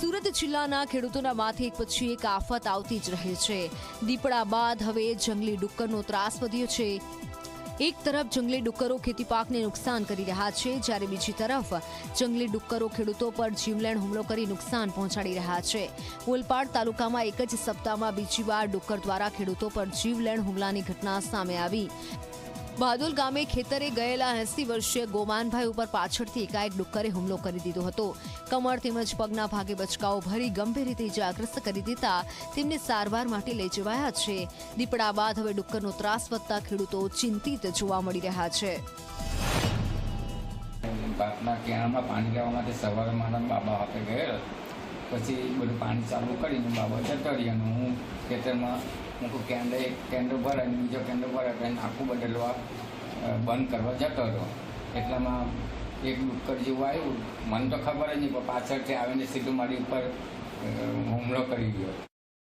વિવિધ જિલ્લાના ખેડૂતોના માથે એક પછી એક આફત આવતી જ રહે છે. દીપડા બાદ હવે જંગલી ડુક્કરનો ત્રાસ વધ્યો છે. એક તરફ જંગલી ડુક્કરો ખેતી પાકને નુકસાન કરી રહ્યા છે, જ્યારે બીજી તરફ જંગલી ડુક્કરો ખેડૂતો પર જીવલેણ હુમલો કરી નુકસાન પહોંચાડી રહ્યા છે. ઓલપાડ તાલુકામાં એક જ સપ્તાહમાં બીજી વાર ડુક્કર દ્વારા ખેડૂતો પર જીવલેણ હુમલાની ઘટના સામે આવી. બહાદુલ ગામે ખેતરે ગયેલા એસી વર્ષીય ગોમાનભાઈ ઉપર પાછળથી એકાએક ડુક્કરે હુમલો કરી દીધો હતો. કમર તેમજ પગના ભાગે બચકાઓ ભરી ગંભીર રીતે ઇજાગ્રસ્ત કરી દેતા તેમને સારવાર માટે લઈ જવાયા છે. દીપડા બાદ હવે ડુક્કરનો ત્રાસ વધતા ખેડૂતો ચિંતિત જોવા મળી રહ્યા છે. બાપના કેણામાં પાણી લેવા માટે સવારે મારા બાબા હાથે ગયેલો. પછી બધું પાણી ચાલુ કરીને બાબા રહ્યો અને હું ખેતરમાં મૂકું કહું કેન્ડે એક કેન્ડો ભરાય અને બીજો કેન્ડો ભરાય એટલે આખું બદલવા બંધ કરવા જતો હતો એટલામાં એક ડુક્કર જેવું આવ્યું. મને તો ખબર જ નહીં, પણ પાછળથી આવીને સીધું મારી ઉપર હુમલો કરી ગયો.